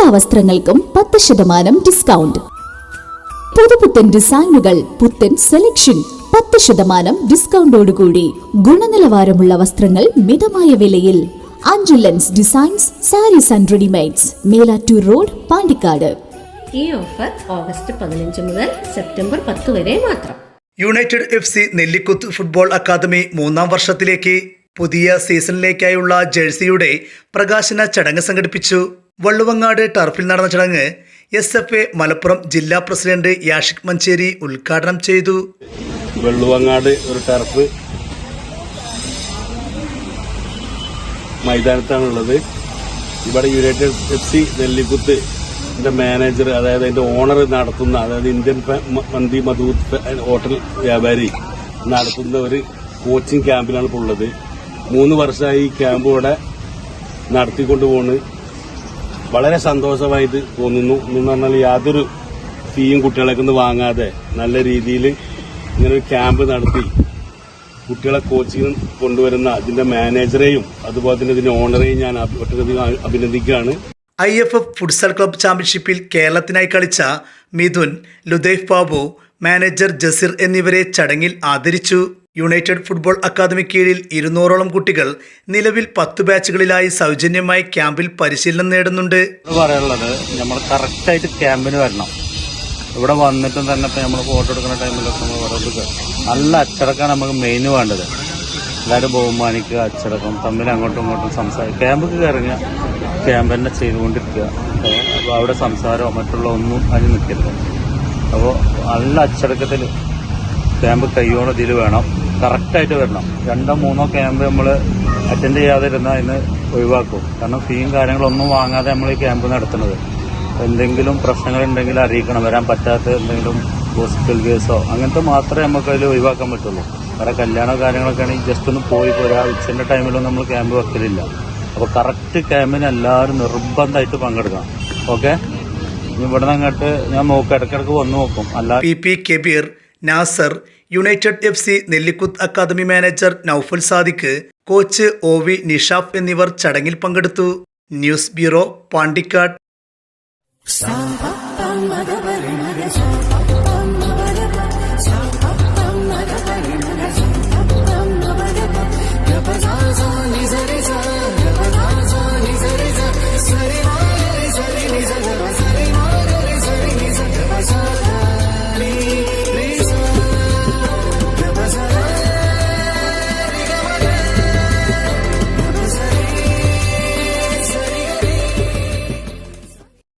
എല്ലാ വസ്ത്രങ്ങൾക്കും പത്ത് ശതമാനം ഡിസ്കൗണ്ട് പുതുപുത്തൻ ഡിസൈനുകൾ പുത്തൻ സെലക്ഷൻ പത്ത് ശതമാനം ഡിസ്കൗണ്ടോടുകൂടി ഗുണനിലവാരമുള്ള വസ്ത്രങ്ങൾ മിതമായ വിലയിൽ. അഞ്ചുലൻസ് designs saris and readymades Melattur road Pandikkad. ഈ ഓഫർ ഓഗസ്റ്റ് പതിനഞ്ച് മുതൽ സെപ്റ്റംബർ പത്ത് വരെ മാത്രം. United F C Nellikuth football academy മൂന്നാം വർഷത്തിലേക്ക് പുതിയ സീസണിലേക്കായുള്ള ജേഴ്സിയുടെ പ്രകാശന ചടങ്ങ് സംഘടിപ്പിച്ചു. വള്ളുവങ്ങാട് ടർഫിൽ നടന്ന ചടങ്ങ് എസ് എഫ് എ മലപ്പുറം ജില്ലാ പ്രസിഡന്റ് യാഷിക് മഞ്ചേരി ഉദ്ഘാടനം ചെയ്തു. വെള്ളുവങ്ങാട് ഒരു ടർഫ് മൈതാനത്താണുള്ളത്. ഇവിടെ യുണൈറ്റഡ് എഫ് സി നെല്ലിക്കുത്ത് എന്റെ മാനേജർ അതായത് അതിന്റെ ഓണർ നടത്തുന്ന അതായത് ഇന്ത്യൻ മന്തി മധു ഹോട്ടൽ വ്യാപാരി നടത്തുന്ന ഒരു കോച്ചിങ് ക്യാമ്പിലാണ് ഇപ്പോൾ ഉള്ളത്. മൂന്ന് വർഷമായി ഈ ക്യാമ്പ് ഇവിടെ നടത്തിക്കൊണ്ട് പോകുന്നത് വളരെ സന്തോഷമായിട്ട് തോന്നുന്നു എന്ന് പറഞ്ഞാൽ യാതൊരു ഫീയും കുട്ടികളൊക്കെ ഒന്ന് വാങ്ങാതെ നല്ല രീതിയിൽ ഇങ്ങനെ ഒരു ക്യാമ്പ് നടത്തി കുട്ടികളെ കോച്ചിങ് കൊണ്ടുവരുന്ന അതിന്റെ മാനേജറെയും അതുപോലെ തന്നെ ഇതിന്റെ ഓണറേയും ഞാൻ ഒട്ടധികം അഭിനന്ദിക്കുകയാണ്. I F F futsal club ചാമ്പ്യൻഷിപ്പിൽ കേരളത്തിനായി കളിച്ച മിഥുൻ ലുദൈഫ് ബാബു മാനേജർ ജസീർ എന്നിവരെ ചടങ്ങിൽ ആദരിച്ചു. യുണൈറ്റഡ് ഫുട്ബോൾ അക്കാദമി കീഴിൽ ഇരുന്നൂറോളം കുട്ടികൾ നിലവിൽ പത്ത് ബാച്ചുകളിലായി സൗജന്യമായി ക്യാമ്പിൽ പരിശീലനം നേടുന്നുണ്ട്. പറയാനുള്ളത് നമ്മൾ കറക്റ്റായിട്ട് ക്യാമ്പിന് വരണം. ഇവിടെ വന്നിട്ടും തന്നെ ഇപ്പം നമ്മൾ ഫോട്ടോ എടുക്കുന്ന ടൈമിലൊക്കെ നമ്മൾ ഓരോരുത്തർ നല്ല അച്ചടക്കമാണ് നമുക്ക് മെയിൻ വേണ്ടത്. എല്ലാവരും ബഹുമാനിക്കുക അച്ചടക്കം തമ്മിൽ അങ്ങോട്ടും ഇങ്ങോട്ടും സംസാരിക്കുക. ക്യാമ്പിൽ ഇറങ്ങുക ക്യാമ്പ് തന്നെ ചെയ്തുകൊണ്ടിരിക്കുക. അപ്പോൾ അവിടെ സംസാരമോ മറ്റുള്ള ഒന്നും അതിന് നിൽക്കരുത്. അപ്പോൾ നല്ല അച്ചടക്കത്തിൽ ക്യാമ്പ് കയ്യോടെ ഇതിൽ വേണം. കറക്റ്റായിട്ട് വരണം. രണ്ടോ മൂന്നോ ക്യാമ്പ് നമ്മൾ അറ്റൻഡ് ചെയ്യാതിരുന്നാൽ അതിന് ഒഴിവാക്കും. കാരണം ഫീയും കാര്യങ്ങളൊന്നും വാങ്ങാതെ നമ്മൾ ഈ ക്യാമ്പ് നടത്തുന്നത്. എന്തെങ്കിലും പ്രശ്നങ്ങളുണ്ടെങ്കിൽ അറിയിക്കണം. വരാൻ പറ്റാത്ത എന്തെങ്കിലും ഹോസ്പിറ്റൽ കേസോ അങ്ങനത്തെ മാത്രമേ നമുക്ക് അതിൽ ഒഴിവാക്കാൻ പറ്റുള്ളൂ. വേറെ കല്യാണ കാര്യങ്ങളൊക്കെ ആണെങ്കിൽ ജസ്റ്റ് ഒന്ന് പോയി പോരാ. ഉച്ചന്റെ ടൈമിലൊന്നും നമ്മൾ ക്യാമ്പ് വെക്കലില്ല. അപ്പോൾ കറക്റ്റ് ക്യാമ്പിന് എല്ലാവരും നിർബന്ധമായിട്ട് പങ്കെടുക്കാം ഓക്കെ ഇവിടെ നിന്ന് അങ്ങോട്ട് ഞാൻ നോക്കാം ഇടയ്ക്കിടയ്ക്ക് വന്ന് നോക്കും. അല്ല P P Nasar United F C Nellikuth academy manager Noufal Sadiq coach O V Nishaf എന്നിവർ ചടങ്ങിൽ പങ്കെടുത്തു. News bureau Pandikkad.